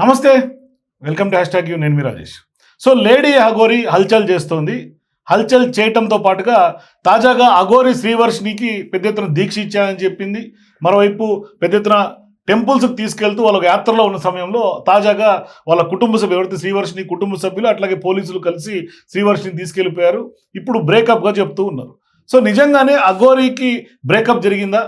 నమస్తే welcome to hashtag U నేను మీ రాజేష్. సో లేడీ అఘోరి హల్చల్ చేస్తోంది. హల్చల్ చేయటంతో పాటుగా తాజాగా అఘోరి శ్రీవర్షినికి పెద్ద ఎత్తున దీక్ష ఇచ్చానని చెప్పింది. మరోవైపు పెద్ద ఎత్తున టెంపుల్స్కి తీసుకెళ్తూ వాళ్ళ యాత్రలో ఉన్న సమయంలో తాజాగా వాళ్ళ కుటుంబ సభ్యులు ఎవరైతే శ్రీవర్షిని కుటుంబ సభ్యులు అట్లాగే పోలీసులు కలిసి శ్రీవర్షిని తీసుకెళ్ళిపోయారు ఇప్పుడు బ్రేకప్గా చెప్తూ ఉన్నారు. సో నిజంగానే అఘోరికి బ్రేకప్ జరిగిందా?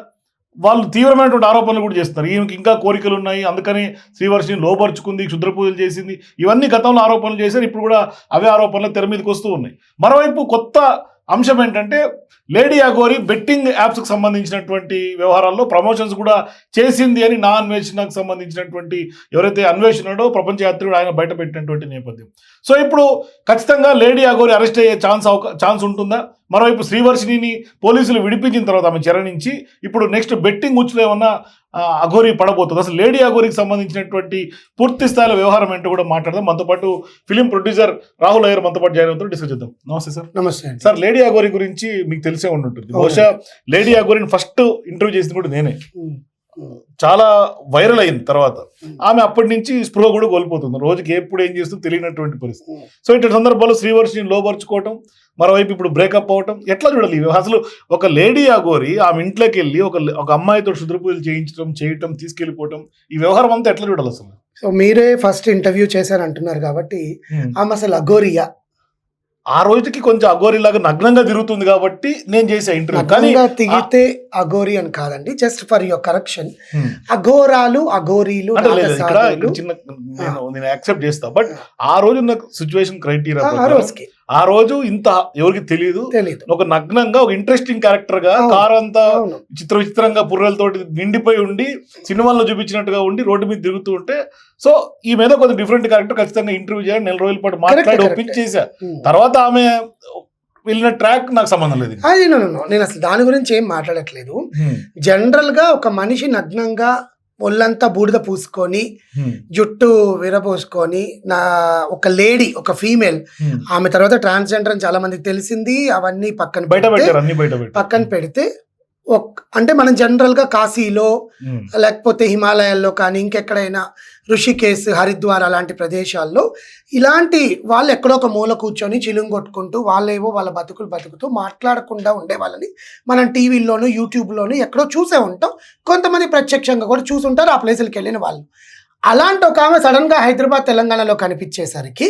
వాళ్ళు తీవ్రమైనటువంటి ఆరోపణలు కూడా చేస్తారు ఈమెకి ఇంకా కోరికలు ఉన్నాయి. అందుకని శ్రీవర్షిని లోపరుచుకుంది క్షుద్ర పూజలు చేసింది. ఇవన్నీ గతంలో ఆరోపణలు చేశారు. ఇప్పుడు కూడా అవే ఆరోపణలు తెర మీదకి వస్తూ ఉన్నాయి. మరోవైపు కొత్త అంశం ఏంటంటే లేడీ అగోరి బెట్టింగ్ యాప్స్కి సంబంధించినటువంటి వ్యవహారాల్లో ప్రమోషన్స్ కూడా చేసింది అని నా అన్వేషణకు సంబంధించినటువంటి ఎవరైతే అన్వేషణడో ప్రపంచ యాత్రికుడు ఆయన బయట పెట్టినటువంటి నేపథ్యం. సో ఇప్పుడు ఖచ్చితంగా లేడీ అగోరి అరెస్ట్ అయ్యే ఛాన్స్ అవకా ఛాన్స్ ఉంటుందా? మరోవైపు శ్రీవర్షిని పోలీసులు విడిపించిన తర్వాత ఆమె చెర నుంచి ఇప్పుడు నెక్స్ట్ బెట్టింగ్ ఉచ్చులో ఏమన్నా అఘోరి పడబోతుంది. అసలు లేడీ అఘోరికి సంబంధించినటువంటి పూర్తి స్థాయిలో వ్యవహారం ఏంటో కూడా మాట్లాడదాం. మనతో పాటు ఫిలిం ప్రొడ్యూసర్ రాహుల్ అయ్యర్ మనతో పాటు జాయిన్ అవుతారు. డిస్కస్ చేద్దాం. నమస్తే సార్. నమస్తే సార్ లేడీ అగోరి గురించి మీకు తెలిసే అవునండి. బహుశా లేడీ అగోరిని ఫస్ట్ ఇంటర్వ్యూ చేసింది కూడా నేనే. చాలా వైరల్ అయింది తర్వాత. ఆమె అప్పటి నుంచి స్పృహ కూడా కోల్పోతుంది రోజుకి ఎప్పుడు ఏం చేస్తుందో తెలియనటువంటి పరిస్థితి. సో ఇటు సందర్భాల్లో శ్రీవర్షిని లోపరుచుకోవటం మరోవైపు ఇప్పుడు బ్రేకప్ అవటం ఎట్లా చూడాలి? అసలు ఒక లేడీ అగోరి ఆమె ఇంట్లోకి వెళ్ళి ఒక ఒక అమ్మాయితో క్షుద్ర పూజలు చేయించడం చేయటం తీసుకెళ్ళిపోవటం ఈ వ్యవహారం అంతా ఎట్లా చూడాలి అసలు సో మీరే ఫస్ట్ ఇంటర్వ్యూ చేశారంటున్నారు కాబట్టి ఆమె అసలు అఘోరియా ఆ రోజుకి కొంచెం అఘోరి లాగా నగ్నంగా తిరుగుతుంది కాబట్టి నేను చేసే ఇంటర్వ్యూ కానీ తిగితే అఘోరి అని కాదండి జస్ట్ ఫర్ యువర్ కరెక్షన్. అఘోరాలు అఘోరీలు చిన్న నేను నేను యాక్సెప్ట్ చేస్తా. బట్ ఆ రోజు ఉన్న సిచ్యువేషన్ క్రైటీరియా ఆ- రోజు ఇంత ఎవరికి తెలియదు ఒక నగ్నంగా ఒక ఇంట్రెస్టింగ్ క్యారెక్టర్గా. కార్ అంతా చిత్ర విచిత్రంగా పుర్రెలతోటి నిండిపోయి ఉండి సినిమాల్లో చూపించినట్టుగా ఉండి రోడ్డు మీద తిరుగుతూ ఉంటే సో ఈ మీద కొంచెం డిఫరెంట్ క్యారెక్టర్ ఖచ్చితంగా ఇంటర్వ్యూ చేయాలి నెల రోజుల పాటు మాట్లాడి. ఒప్పించేసా ఉమ్. తర్వాత ఆమె వెళ్ళిన ట్రాక్ నాకు సంబంధం లేదు అది. నేను అసలు దాని గురించి ఏం మాట్లాడట్లేదు. జనరల్గా ఒక మనిషి నగ్నంగా ఒళ్ళంతా బూడిద పూసుకొని హ్మ్. జుట్టు విరబోసుకొని నా ఒక లేడీ ఒక ఫీమేల్ హ్మ్. ఆమె తర్వాత ట్రాన్స్జెండర్ అని చాలా మందికి తెలిసింది అవన్నీ పక్కన పక్కన పెడితే అంటే మనం జనరల్గా కాశీలో. లేకపోతే హిమాలయాల్లో కానీ ఇంకెక్కడైనా ఋషికేశ్ హరిద్వార్ అలాంటి ప్రదేశాల్లో ఇలాంటి వాళ్ళు ఎక్కడో ఒక మూల కూర్చొని చిలుం కొట్టుకుంటూ వాళ్ళేవో వాళ్ళ బతుకులు బతుకుతూ మాట్లాడకుండా ఉండే వాళ్ళని మనం టీవీల్లోనూ యూట్యూబ్లోనూ ఎక్కడో చూసే ఉంటాం. కొంతమంది ప్రత్యక్షంగా కూడా చూసుంటారు ఆ ప్లేసులకి వెళ్ళిన వాళ్ళు. అలాంటి ఒక ఆమె సడన్గా హైదరాబాద్ తెలంగాణలో కనిపించేసరికి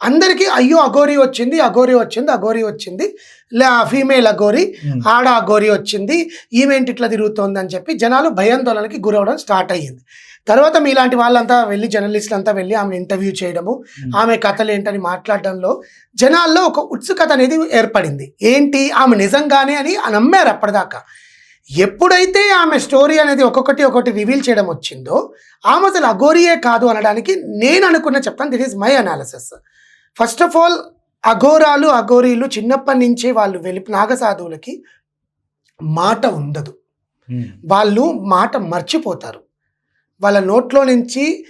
అందరికీ అయ్యో అఘోరి వచ్చింది అఘోరి వచ్చింది అఘోరి వచ్చింది. లే ఫీమేల్ అఘోరి. ఆడ అఘోరి వచ్చింది ఈమెంట్ ఇట్లా తిరుగుతోంది అని చెప్పి జనాలు భయాందోళనకి గురవడం స్టార్ట్ అయ్యింది. తర్వాత మీలాంటి వాళ్ళంతా వెళ్ళి జర్నలిస్టులు అంతా వెళ్ళి ఆమె ఇంటర్వ్యూ చేయడము. ఆమె కథలు ఏంటని మాట్లాడడంలో జనాల్లో ఒక ఉత్సుకత అనేది ఏర్పడింది. ఏంటి? ఆమె నిజంగానే అని నమ్మారు అప్పటిదాకా. ఎప్పుడైతే ఆమె స్టోరీ అనేది ఒక్కొక్కటి ఒక్కొక్కటి రివీల్ చేయడం వచ్చిందో ఆమె అసలు అఘోరియే కాదు అనడానికి నేను అనుకున్న చెప్తాను. That is my analysis first of all అఘోరాలు అఘోరీలు చిన్నప్పటి నుంచే వాళ్ళు వెళ్ళి నాగసాధువులకి మాట ఉండదు. వాళ్ళు మాట మర్చిపోతారు. వాళ్ళ నోట్లో నుంచి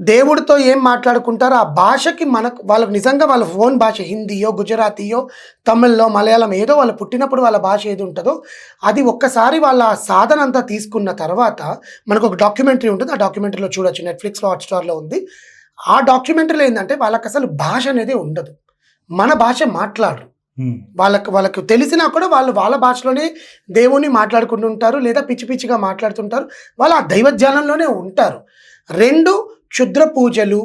దేవుడితో ఏం మాట్లాడుకుంటారో ఆ భాషకి మనకు వాళ్ళకి నిజంగా వాళ్ళ ఫోన్ భాష హిందీయో గుజరాతీయో తమిళ్ళో మలయాళం ఏదో వాళ్ళు పుట్టినప్పుడు వాళ్ళ భాష ఏది ఉంటుందో అది ఒక్కసారి వాళ్ళ సాధన అంతా తీసుకున్న తర్వాత మనకు ఒక డాక్యుమెంటరీ ఉంటుంది. ఆ డాక్యుమెంటరీలో చూడొచ్చు. నెట్ఫ్లిక్స్లో హాట్స్టార్లో ఉంది. ఆ డాక్యుమెంటరీలో ఏంటంటే వాళ్ళకి అసలు భాష అనేది ఉండదు. మన భాష మాట్లాడరు. వాళ్ళకి వాళ్ళకు తెలిసినా కూడా వాళ్ళు వాళ్ళ భాషలోనే దేవుణ్ణి మాట్లాడుకుంటుంటారు లేదా పిచ్చి పిచ్చిగా మాట్లాడుతుంటారు. వాళ్ళు ఆ దైవజ్ఞానంలోనే ఉంటారు. రెండు క్షుద్ర పూజలు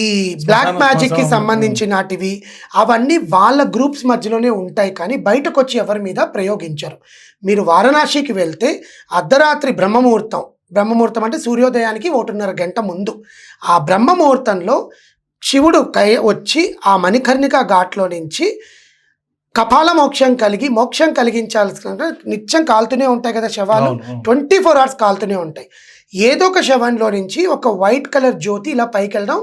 ఈ బ్లాక్ మ్యాజిక్కి సంబంధించినటివి అవన్నీ వాళ్ళ గ్రూప్స్ మధ్యలోనే ఉంటాయి కానీ బయటకు వచ్చి ఎవరి మీద ప్రయోగించరు. మీరు వారణాసికి వెళ్తే అర్ధరాత్రి బ్రహ్మముహూర్తం బ్రహ్మముహూర్తం అంటే సూర్యోదయానికి ఒకటిన్నర గంట ముందు. ఆ బ్రహ్మముహూర్తంలో శివుడు కై వచ్చి ఆ మణికర్ణిక ఘాట్లో నుంచి కపాల మోక్షం కలిగి మోక్షం కలిగించాల్సిన నిత్యం కాలుతూనే ఉంటాయి కదా శవాలు. ట్వంటీ ఫోర్ అవర్స్ కాలుతూనే ఉంటాయి. ఏదో ఒక శవంలో నుంచి ఒక వైట్ కలర్ జ్యోతి ఇలా పైకి వెళ్ళడం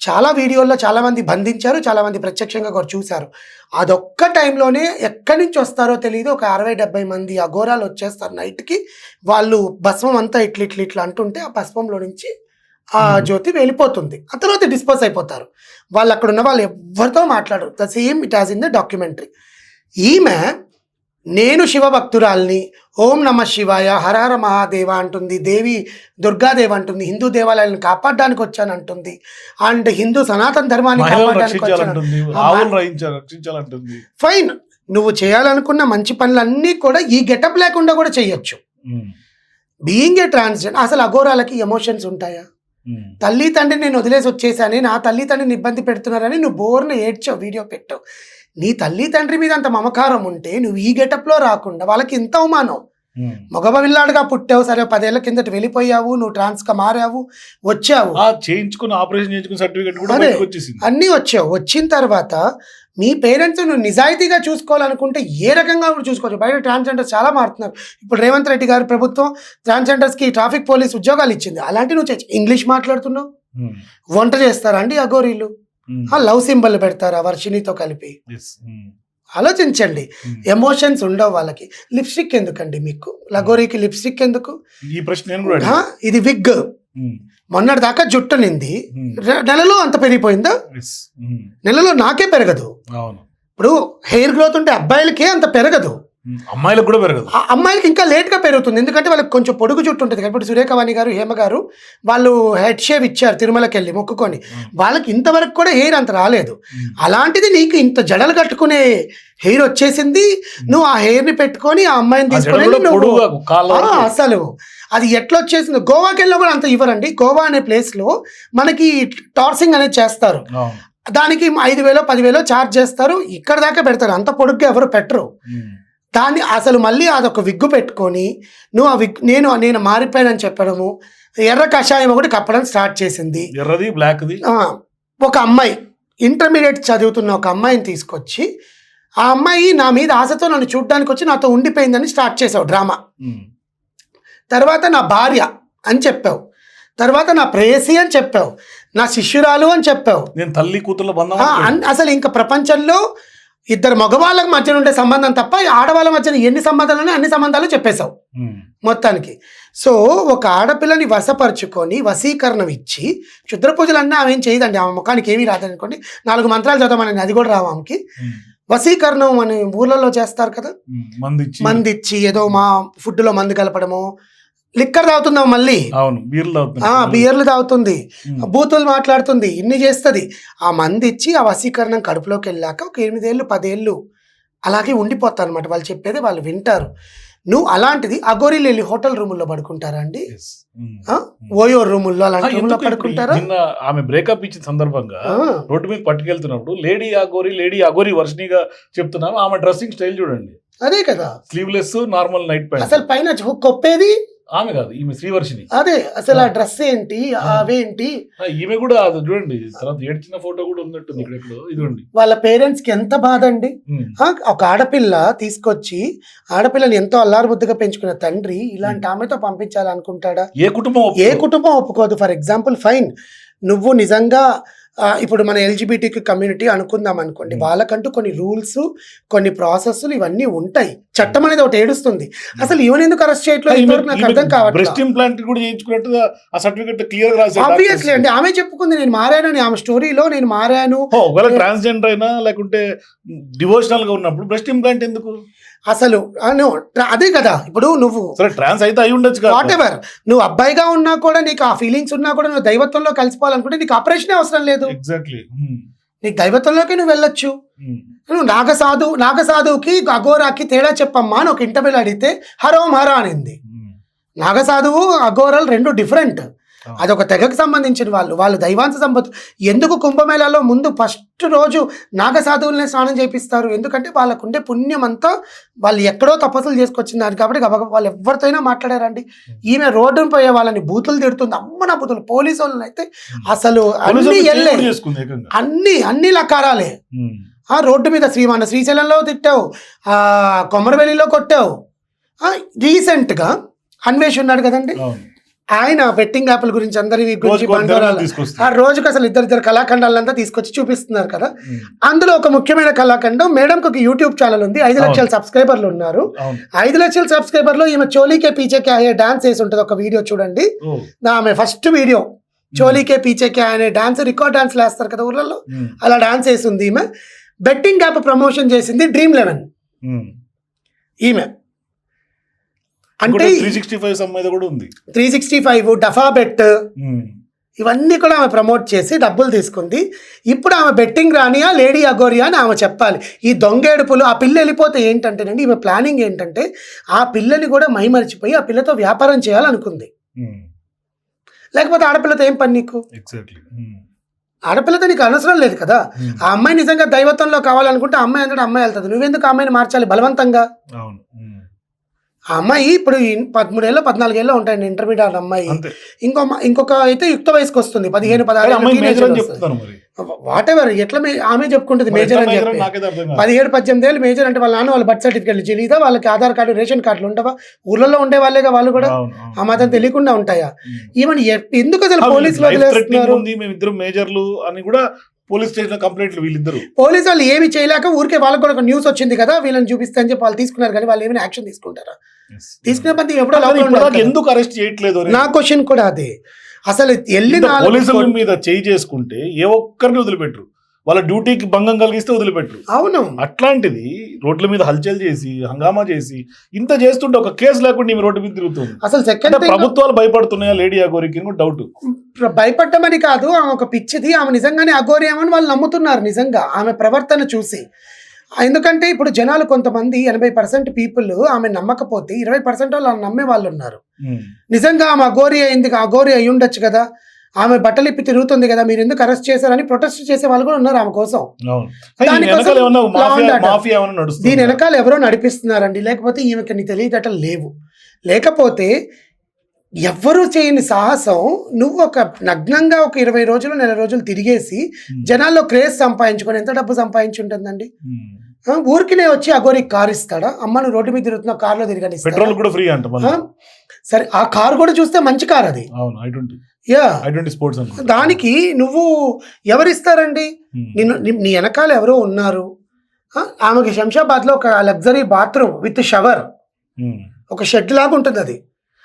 చాలా వీడియోల్లో చాలా మంది బంధించారు చాలా మంది ప్రత్యక్షంగా కూడా చూశారు. అదొక్క టైంలోనే ఎక్కడి నుంచి వస్తారో తెలియదు. ఒక అరవై డెబ్బై మంది అఘోరాలు వచ్చేస్తారు నైట్కి. వాళ్ళు భస్మం అంతా ఇట్లా ఇట్లా ఇట్లా అంటుంటే ఆ భస్మంలో నుంచి ఆ. జ్యోతి వెళ్ళిపోతుంది. ఆ తర్వాత డిస్పోజ్ అయిపోతారు. వాళ్ళు అక్కడ ఉన్న వాళ్ళు ఎవరితో మాట్లాడరు. The same it has in the documentary. ఈమె నేను శివభక్తురాల్ని ఓం నమ శివాయ హరహర మహాదేవ అంటుంది. దేవి దుర్గాదేవి అంటుంది. హిందూ దేవాలయాలను కాపాడడానికి వచ్చానంటుంది. అండ్ హిందూ సనాతన ధర్మాన్ని కాపాడడానికి వచ్చాను. ఫైన్. నువ్వు చేయాలనుకున్న మంచి పనులన్నీ కూడా ఈ గెటప్ లేకుండా కూడా చేయొచ్చు. బీయింగ్ ఏ ట్రాన్స్జెండర్ అసలు అఘోరాలకి ఎమోషన్స్ ఉంటాయా? తల్లి తండ్రి నేను వదిలేసి వచ్చేసాని. నా తల్లి తండ్రిని ఇబ్బంది పెడుతున్నారని నువ్వు బోర్ను ఏడ్చావు వీడియో పెట్టావు. నీ తల్లి తండ్రి మీద అంత మమకారం ఉంటే నువ్వు ఈ గెటప్లో రాకుండా వాళ్ళకి ఇంత అవమానం. మగబిల్లాడుగా పుట్టావు సరే పదేళ్ళ కిందట వెళ్ళిపోయావు నువ్వు ట్రాన్స్గా మారావు వచ్చావు. ఆ చేయించుకున్న ఆపరేషన్ చేయించుకున్న సర్టిఫికేట్ కూడా వచ్చేసింది. అన్నీ వచ్చావు. వచ్చిన తర్వాత మీ పేరెంట్స్ నువ్వు నిజాయితీగా చూసుకోవాలనుకుంటే ఏ రకంగా కూడా చూసుకోవచ్చు. బయట ట్రాన్స్జెండర్స్ చాలా మారుతున్నారు. ఇప్పుడు రేవంత్ రెడ్డి గారి ప్రభుత్వం ట్రాన్స్జెండర్స్కి ట్రాఫిక్ పోలీస్ ఉద్యోగాలు ఇచ్చింది. అలాంటి నువ్వు ఇంగ్లీష్ మాట్లాడుతున్నావు? వంట చేస్తారా అండి ఆ లవ్ సింబల్ పెడతారా వర్షినితో కలిపి? ఆలోచించండి. ఎమోషన్స్ ఉండవు వాళ్ళకి. లిప్స్టిక్ ఎందుకండి మీకు? లగోరీకి లిప్స్టిక్ ఎందుకు? ఈ ప్రశ్న. ఇది విగ్ మొన్నటి దాకా జుట్టు నింది. రె- నెలలో అంత పెరిగిపోయిందా? ఉమ్, నెలలో నాకే పెరగదు. ఇప్పుడు హెయిర్ గ్రోత్ ఉంటే అబ్బాయిలకే అంత పెరగదు. అమ్మాయిలకు కూడా పెరగదు. అమ్మాయిలకి ఇంకా లేట్గా పెరుగుతుంది. ఎందుకంటే వాళ్ళకి కొంచెం పొడుగు జుట్టు ఉంటుంది. ఇప్పుడు సురేఖవాణి గారు హేమ గారు వాళ్ళు హెడ్ షేవ్ ఇచ్చారు తిరుమలకి వెళ్ళి మొక్కుకొని వాళ్ళకి ఇంతవరకు కూడా హెయిర్ అంత రాలేదు. అలాంటిది నీకు ఇంత జడలు కట్టుకునే హెయిర్ వచ్చేసింది. నువ్వు ఆ హెయిర్ని పెట్టుకొని ఆ అమ్మాయిని తీసుకొని. అసలు అది ఎట్లా వచ్చేసింది గోవాకి వెళ్ళినా కూడా అంత ఇవ్వరండి. గోవా అనే ప్లేస్లో మనకి టార్సింగ్ అనేది చేస్తారు. దానికి ఐదు వేలో పదివేలో ఛార్జ్ చేస్తారు. ఇక్కడ దాకా పెడతారు. అంత పొడుగ్గా ఎవరు పెట్టరు. దాన్ని అసలు మళ్ళీ అదొక విగ్గు పెట్టుకొని నువ్వు ఆ విగ్ నేను నేను మారిపోయానని చెప్పడము ఎర్ర కషాయం ఒకటి కప్పడం స్టార్ట్ చేసింది. ఎర్రది బ్లాక్ది ఒక అమ్మాయి ఇంటర్మీడియట్ చదువుతున్న ఒక అమ్మాయిని తీసుకొచ్చి ఆ అమ్మాయి నా మీద ఆశతో నన్ను చూడడానికి వచ్చి నాతో ఉండిపోయిందని స్టార్ట్ చేసావు డ్రామా. తర్వాత నా భార్య అని చెప్పావు. తర్వాత నా ప్రేయసి అని చెప్పావు. నా శిష్యురాలు అని చెప్పావు. నేను తల్లి కూతుర్ల బంధం అసలు ఇంకా ప్రపంచంలో ఇద్దరు మగవాళ్ళ మధ్యన ఉండే సంబంధం తప్ప ఆడవాళ్ళ మధ్యన ఎన్ని సంబంధాలు అన్ని సంబంధాలు చెప్పేశావు మొత్తానికి. సో ఒక ఆడపిల్లని వశపరుచుకొని వశీకరణం ఇచ్చి క్షుద్ర పూజలు అన్నా ఆమె ఏం చేయదండి. ఆమె ముఖానికి ఏమీ రాదనుకోండి. నాలుగు మంత్రాలు చదవమని అది కూడా రావు ఆమెకి. వశీకరణం అని ఊర్లలో చేస్తారు కదా. ఉమ్, మంది ఇచ్చి మంది ఇచ్చి ఏదో మా ఫుడ్లో మందు కలపడము లిక్కర్ తాగుతుందాం మళ్ళీ? అవును బీర్లు. బియర్లు తాగుతుంది. బూతులు మాట్లాడుతుంది ఇన్ని చేస్తుంది. ఆ మంది ఇచ్చి ఆ వశీకరణం కడుపులోకి వెళ్ళాక ఒక ఎనిమిదేళ్ళు పదేళ్ళు అలాగే ఉండిపోతారు అనమాట వాళ్ళు చెప్పేది వాళ్ళు వింటారు. నువ్వు అలాంటిది అగోరీలు వెళ్ళి హోటల్ రూముల్లో పడుకుంటారా అండి? ఓయో రూముల్లో అలాంటి రూముల్లో పడుకుంటారా? ఆమె బ్రేకప్ ఇచ్చిన సందర్భంగా రోడ్డు మీద పట్టుకెళ్తున్నప్పుడు లేడీ అగోరి లేడీ అగోరి వర్షినిగా చెప్తున్నాను. ఆమె డ్రెస్సింగ్ స్టైల్ చూడండి. అదే కదా. స్లీవ్లెస్ నార్మల్ నైట్ ప్యాంట్ అసలు పైన కొప్పేది ఆమె కాదు ఈమె శ్రీవర్షిని అదే అసలు ఆ డ్రెస్ ఏంటి అవేంటి? ఈమె కూడా అది చూడండి తర్వాత ఏడ్చిన ఫోటో కూడా ఉన్నట్టుంది ఇక్కడ ఎక్కడో ఇదిగోండి. వాళ్ళ పేరెంట్స్కి ఎంత బాధ అండి ఒక ఆడపిల్ల తీసుకొచ్చి ఆడపిల్లని ఎంతో అల్లారు ముద్దుగా పెంచుకున్న తండ్రి ఇలాంటి ఆమెతో పంపించాలనుకుంటాడా? ఏ కుటుంబం ఏ? కుటుంబం ఒప్పుకోదు. For example fine. నువ్వు నిజంగా ఇప్పుడు మన ఎల్జిబిటికి కమ్యూనిటీ అనుకుందాం అనుకోండి. వాళ్ళకంటూ కొన్ని రూల్స్ కొన్ని ప్రాసెస్లు ఇవన్నీ ఉంటాయి. చట్టం అనేది ఒకటి ఏడుస్తుంది. అసలు ఈవెన్ ఎందుకు అరెస్ట్ చేయట్లేదు? నాకు అర్థం బ్రెస్ట్ కావట్లేదు ఇంప్లాంట్ కూడా చేయించుకున్నట్టుగా ఆ సర్టిఫికెట్ క్లియర్ ఆబ్వియస్లీ. అండి. ఆమె చెప్పుకుంది నేను మారానని ఆమె స్టోరీలో నేను మారాను. ఒకవేళ ట్రాన్స్జెండర్ అయినా లేకుంటే డివోషనల్గా ఉన్నప్పుడు బ్రెస్ట్ ఇంప్లాంట్ ఎందుకు? అసలు అదే కదా ఇప్పుడు నువ్వు ట్రాన్స్ అయితే అయి ఉండొచ్చు వాట్ ఎవర్ నువ్వు అబ్బాయిగా ఉన్నా కూడా నీకు ఆ ఫీలింగ్స్ ఉన్నా కూడా నువ్వు దైవత్వంలో కలిసిపోవాలనుకుంటే నీకు ఆపరేషన్ అవసరం లేదు. ఎగ్జాక్ట్లీ నీకు దైవత్వంలోకి నువ్వు వెళ్ళొచ్చు. నువ్వు నాగసాధు నాగసాధువుకి అఘోరాకి తేడా చెప్పమ్మా అని ఒక ఇంటర్వ్యూలో అడిగితే హరోం హర అనింది. నాగసాధువు అఘోరాలు రెండు డిఫరెంట్ అదొక తెగకు సంబంధించిన వాళ్ళు. వాళ్ళు దైవాంశ సంపత్ ఎందుకు కుంభమేళాలో ముందు ఫస్ట్ రోజు నాగసాధువులనే స్నానం చేపిస్తారు? ఎందుకంటే వాళ్ళకుండే పుణ్యం అంతా వాళ్ళు ఎక్కడో తపస్సులు చేసుకొచ్చినారు కాబట్టి గబగబా వాళ్ళు ఎవరితో అయినా మాట్లాడారండి ఈమె రోడ్డున పోయే వాళ్ళని బూతులు తిడుతుంది. అమ్మ నా బూతులు. పోలీసు వాళ్ళని అయితే అసలు అన్ని ఎల్లే. అన్ని అన్ని లకారాలే. ఆ రోడ్డు మీద శ్రీ మన శ్రీశైలంలో తిట్టావు. ఆ కొమరవెల్లిలో కొట్టావు. రీసెంట్గా అన్వేష్ ఉన్నాడు కదండి? ఆయన బెట్టింగ్ యాప్ల గురించి అందరి గురించి. ఆ రోజుకి అసలు ఇద్దరు ఇద్దరు కళాఖండాలంతా తీసుకొచ్చి చూపిస్తున్నారు కదా. అందులో ఒక ముఖ్యమైన కళాఖండం మేడంకి ఒక యూట్యూబ్ ఛానల్ ఉంది. ఐదు లక్షల సబ్స్క్రైబర్లు ఉన్నారు. ఐదు లక్షల సబ్స్క్రైబర్లో ఈమె చోలీకే పీచేకే అయ్యే డాన్స్ వేసి ఉంటుంది. ఒక వీడియో చూడండి. ఆమె ఫస్ట్ వీడియో చోలీకే పీచేకే అనే డాన్స్ రికార్డ్ డాన్స్ వేస్తారు కదా ఊర్లలో. అలా డాన్స్ వేసింది ఈమె. బెట్టింగ్ యాప్ ప్రమోషన్ చేసింది డ్రీమ్ లెవెన్. ఈమె. అంటే త్రీ సిక్స్టీ ఫైవ్ అమ్మాయి కూడా ఉంది త్రీ సిక్స్టీ ఫైవ్ డఫా బెట్ ఉమ్. ఇవన్నీ కూడా ఆమె ప్రమోట్ చేసి డబ్బులు తీసుకుంది ఇప్పుడు ఆమె బెట్టింగ్ రానియా లేడీ అగోరియా అని ఆమె చెప్పాలి ఈ దొంగేడుపులు ఆ పిల్ల వెళ్ళిపోతే ఏంటంటేనండి ఈమె ప్లానింగ్ ఏంటంటే ఆ పిల్లని కూడా మైమరిచిపోయి ఆ పిల్లతో వ్యాపారం చేయాలనుకుంది. లేకపోతే ఆడపిల్లతో ఏం పని నీకు. ఆడపిల్లతో నీకు అవసరం లేదు కదా. ఆ అమ్మాయి నిజంగా దైవత్వంలో కావాలనుకుంటే అమ్మాయి అంటే అమ్మాయి వెళ్తుంది నువ్వెందుకు అమ్మాయిని మార్చాలి బలవంతంగా అవును. ఆ అమ్మాయి ఇప్పుడు పదమూడేళ్ళు పద్నాలుగేళ్ళు ఉంటాయండి ఇంటర్మీడియట్ అమ్మాయి. ఇంకో ఇంకొక అయితే యుక్త వయసుకి వస్తుంది పదిహేను పదహారు వాట్ ఎవర్ ఎట్లా ఆమె చెప్పుకుంటుంది మేజర్ అని చెప్పి. పదిహేడు పద్దెనిమిది ఏళ్ళు మేజర్ అంటే వాళ్ళ నాన్న వాళ్ళ బర్త్ సర్టిఫికేట్లు తెలియదా వాళ్ళకి ఆధార్ కార్డు రేషన్ కార్డులు ఉండవా? ఊర్లలో ఉండే వాళ్ళేగా వాళ్ళు కూడా. ఆ మాత్రం తెలియకుండా ఉంటాయా. ఈవెన్ ఎందుకు అసలు పోలీసులు వదిలేస్తున్నారు? మేజర్లు అని కూడా పోలీస్ స్టేషన్ కంప్లైంట్లు వీళ్ళిద్దరు. పోలీసు వాళ్ళు ఏమి చేయలేక ఊరికే వాళ్ళకి కూడా ఒక న్యూస్ వచ్చింది కదా వీళ్ళని చూపిస్తే అని చెప్పి వాళ్ళు తీసుకున్నారు కానీ వాళ్ళు ఏమైనా యాక్షన్ తీసుకుంటారా? తీసుకునే పద్ధతి ఎప్పుడో. ఎందుకు అరెస్ట్ చేయట్లేదు నా క్వశ్చన్ కూడా అదే. అసలు వెళ్ళిన నాలుగు పోలీసుల మీద చేయి చేసుకుంటే ఏ ఒక్కరిని వదిలిపెట్టరు. వాళ్ళ డ్యూటీకి భంగం కలిగిస్తే వదిలిపెట్టరు అవును. అట్లాంటిది రోడ్ల మీద హల్చల్ చేసి హంగామా చేసి ఇంత చేస్తుంటే ఒక కేసు లేకుండా ఈమె రోడ్డు మీద తిరుగుతుంది. అసలు సెకండ్ ప్రభుత్వాలు భయపడుతున్నాయా లేడీ అగోరికి డౌట్ భయపడ్డమని కాదు ఆమె ఒక పిచ్చిది ఆమె నిజంగానే అఘోర్యమని వాళ్ళు నమ్ముతున్నారు నిజంగా ఆమె ప్రవర్తన చూసి. ఎందుకంటే ఇప్పుడు జనాలు కొంతమంది ఎనభై పర్సెంట్ పీపుల్ ఆమె నమ్మకపోతే ఇరవై పర్సెంట్ వాళ్ళు నమ్మే వాళ్ళు ఉన్నారు. నిజంగా ఆమె అఘోరి అయింది అఘోరి అయి ఉండొచ్చు కదా. ఆమె బట్టలు ఇప్పి తిరుగుతుంది కదా మీరు ఎందుకు అరెస్ట్ చేశారని ప్రొటెస్ట్ చేసే వాళ్ళు కూడా ఉన్నారు ఆమె కోసం. దీని వెనకాల ఎవరో నడిపిస్తున్నారండి. లేకపోతే ఈమెకి తెలియదటలు లేవు. లేకపోతే ఎవ్వరూ చేయని సాహసం నువ్వు ఒక నగ్నంగా ఒక ఇరవై రోజులు నెల రోజులు తిరిగేసి జనాల్లో క్రేజ్ సంపాదించుకొని ఎంత డబ్బు సంపాదించి ఉంటుందండి? ఊరికినే వచ్చి అగోరికి కార్ ఇస్తాడా? అమ్మను రోడ్డు మీద తిరుగుతున్న కార్లో తిరగని పెట్రోల్ కూడా ఫ్రీ అంట? సరే ఆ కార్ కూడా చూస్తే మంచి కార్ అది. యా. స్పోర్ట్స్ దానికి నువ్వు ఎవరిస్తారండి? నిన్ను నీ- వెనకాల ఎవరో ఉన్నారు. ఆమెకి శంషాబాద్లో ఒక లగ్జరీ బాత్రూమ్ విత్ షవర్. ఒక షెడ్ లాగా ఉంటుంది అది.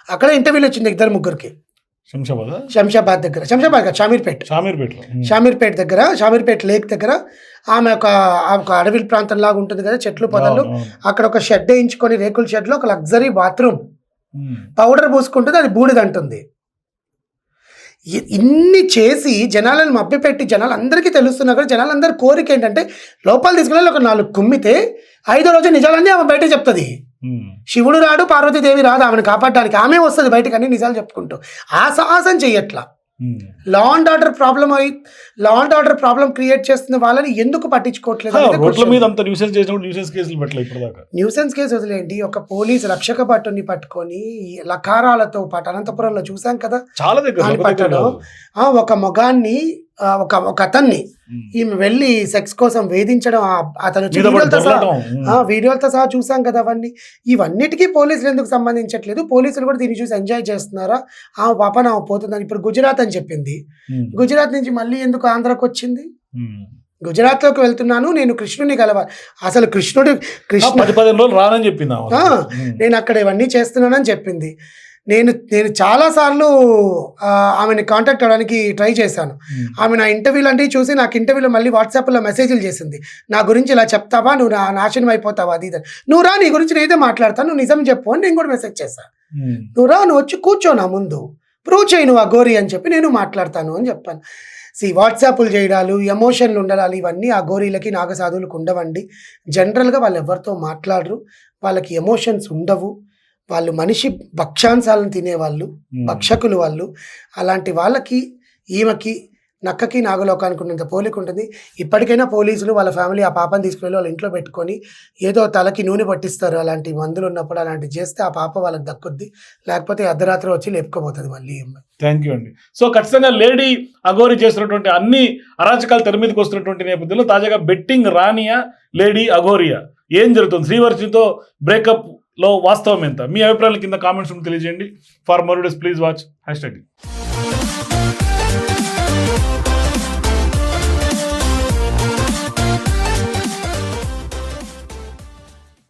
అక్కడ ఇంటర్వ్యూలు వచ్చింది ఇద్దరు ముగ్గురికి. శంషాబాద్ శంషాబాద్ దగ్గర. శంషాబాద్ కాదు షామీర్పేట్. షామీర్పేటలో. షామీర్పేట్ దగ్గర షామీర్పేట్ లేక్ దగ్గర ఆమె ఒక ఆ ఒక అడవి ప్రాంతం లాగా ఉంటుంది కదా చెట్లు పొదలు. అక్కడ ఒక షెడ్ వేయించుకొని రేకుల షెడ్లో ఒక లగ్జరీ బాత్రూమ్. పౌడర్ పూసుకుంటుంది అది బూడిదంటుంది ఇన్ని చేసి జనాలను మభ్యపెట్టి జనాలు అందరికీ తెలుస్తున్నా కూడా జనాలందరి కోరిక ఏంటంటే లోపల తీసుకెళ్ళి ఒక నాలుగు కుమ్మితే ఐదో రోజు నిజాలన్నీ ఆమె బయట చెప్తుంది. శివుడు రాడు పార్వతీదేవి రాదు ఆమెను కాపాడడానికి ఆమె వస్తుంది బయటకు అన్ని నిజాలు చెప్పుకుంటూ. ఆ సాహసం చెయ్యట్లా. లా అండ్ ఆర్డర్ ప్రాబ్లం అయి law and order problem create చేస్తున్న వాళ్ళని ఎందుకు పట్టించుకోవట్లేదు రోడ్ల. మీద అంత న్యూసెన్స్ చేసినప్పుడు న్యూసెన్స్ కేసులు పెట్టలే ఇప్పటిదాకా. న్యూసెన్స్ కేసు వదిలేండి ఒక పోలీస్ రక్షక భటుని పట్టుకొని లకారాలతో పాటు అనంతపురంలో చూసాం కదా? చాలా దగ్గర ఒక మొగాన్ని ఒక ఒక అతన్ని. ఈమె వెళ్ళి సెక్స్ కోసం వేధించడం అతను వీడియోలతో సహా వీడియోలతో సహా చూసాం కదా అవన్నీ. ఇవన్నిటికీ పోలీసులు ఎందుకు సంబంధించట్లేదు? పోలీసులు కూడా దీన్ని చూసి ఎంజాయ్ చేస్తున్నారా? ఆ పాప నా పోతుందని. ఇప్పుడు గుజరాత్ అని చెప్పింది. గుజరాత్ నుంచి మళ్ళీ ఎందుకు ఆంధ్రాకి వచ్చింది. గుజరాత్లోకి వెళ్తున్నాను నేను కృష్ణుని కలవాలి అసలు కృష్ణుడు కృష్ణ. నేను అక్కడ ఇవన్నీ చేస్తున్నానని చెప్పింది. నేను నేను చాలాసార్లు ఆమెని కాంటాక్ట్ అవ్వడానికి ట్రై చేశాను. ఆమె నా ఇంటర్వ్యూలు అంటే చూసి నాకు ఇంటర్వ్యూలో మళ్ళీ వాట్సాప్లో మెసేజ్లు చేసింది. నా గురించి ఇలా చెప్తావా? నువ్వు నా నాశనం అయిపోతావా? అది ఇది. నువ్వు రా నీ గురించి నేనైతే మాట్లాడతాను. నువ్వు నిజం చెప్పు అని నేను కూడా మెసేజ్ చేశాను. నువ్వు రా నువ్వు వచ్చి కూర్చో నా ముందు. ప్రూవ్ చేయి నువ్వు ఆ గోరి అని చెప్పి నేను మాట్లాడతాను అని చెప్పాను. సి వాట్సాప్లు చేయడాలు ఎమోషన్లు ఉండడాలు ఇవన్నీ ఆ గోరీలకి నాగసాధువులకు ఉండవండి. జనరల్గా వాళ్ళు ఎవరితో మాట్లాడరు. వాళ్ళకి ఎమోషన్స్ ఉండవు. వాళ్ళు మనిషి భక్షాంశాలను తినేవాళ్ళు. భక్షకులు వాళ్ళు. అలాంటి వాళ్ళకి ఈమెకి నక్కకి నాగలోకానికి ఉన్నంత పోలిక ఉంటుంది. ఇప్పటికైనా పోలీసులు వాళ్ళ ఫ్యామిలీ ఆ పాపని తీసుకుని వాళ్ళ ఇంట్లో పెట్టుకొని ఏదో తలకి నూనె పట్టిస్తారు. అలాంటి మందులు ఉన్నప్పుడు అలాంటివి చేస్తే ఆ పాప వాళ్ళకి దక్కుద్ది. లేకపోతే అర్ధరాత్రి వచ్చి లేపుకోబోతుంది మళ్ళీ. థ్యాంక్ యూ అండి. సో ఖచ్చితంగా లేడీ అఘోరి చేస్తున్నటువంటి అన్ని అరాచకాలు తెర మీదకి వస్తున్నటువంటి నేపథ్యంలో తాజాగా బెట్టింగ్ రానియా లేడీ అఘోరియా. ఏం జరుగుతుంది? శ్రీవర్షితో బ్రేకప్ లో వాస్తవం ఎంత? మీ అభిప్రాయాల కింద కామెంట్స్ తెలియజేయండి. For more please watch. Hashtag